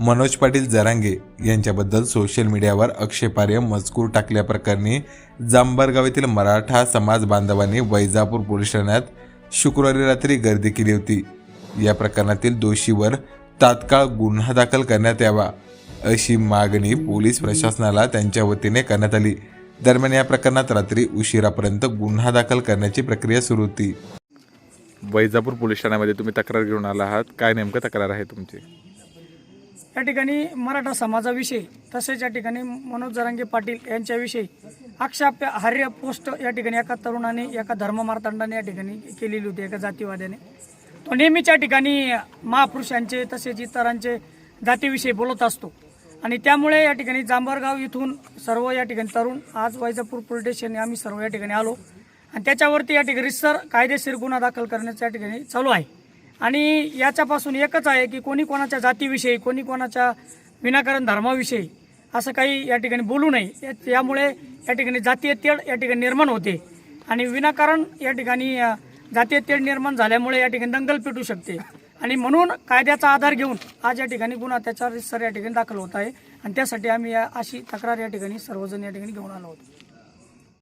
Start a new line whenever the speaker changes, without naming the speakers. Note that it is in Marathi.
मनोज पाटील जरांगे यांच्याबद्दल सोशल मीडियावर आक्षेपार्ह मजकूर टाकल्याप्रकरणी जांभरगाव येथील मराठा समाज बांधवांनी वैजापूर पोलीस ठाण्यात शुक्रवारी रात्री गर्दी केली होती. या प्रकरणातील दोषीवर तात्काळ गुन्हा दाखल करण्यात यावा अशी मागणी पोलीस प्रशासनाला त्यांच्या वतीने करण्यात आली. दरम्यान या प्रकरणात रात्री उशिरापर्यंत गुन्हा दाखल करण्याची प्रक्रिया सुरू होती. वैजापूर पोलीस ठाण्यामध्ये तुम्ही तक्रार घेऊन आला आहात. काय नेमकं तक्रार आहे तुमची?
या ठिकाणी मराठा समाजाविषयी तसेच या ठिकाणी मनोज जरांगे पाटील यांच्याविषयी आक्षेपार्ह पोस्ट या ठिकाणी एका तरुणाने एका धर्ममार्तांडाने या ठिकाणी केलेली होती एका जातीवाद्याने तो नेहमीच या ठिकाणी महापुरुषांचे तसेच इतरांचे जातीविषयी बोलत असतो आणि त्यामुळे या ठिकाणी जांभरगाव इथून सर्व या ठिकाणी तरुण आज वैजापूर पोलीस स्टेशन आम्ही सर्व या ठिकाणी आलो आणि त्याच्यावरती या ठिकाणी सर कायदेशीर गुन्हा दाखल करण्याचं या ठिकाणी चालू आहे आणि याच्यापासून एकच आहे की कोणी कोणाच्या जातीविषयी कोणी कोणाच्या विनाकारण धर्माविषयी असं काही या ठिकाणी बोलू नये. यामुळे या ठिकाणी जातीय तेढ या ठिकाणी निर्माण होते. आणि विनाकारण या ठिकाणी जातीय तेढ निर्माण झाल्यामुळे या ठिकाणी दंगल पेटू शकते. आणि म्हणून कायद्याचा आधार घेऊन आज या ठिकाणी गुन्हा त्याच्यावर सर या ठिकाणी दाखल होत आहे. आणि त्यासाठी आम्ही या अशी तक्रार या ठिकाणी सर्वजण या ठिकाणी घेऊन आलो होतो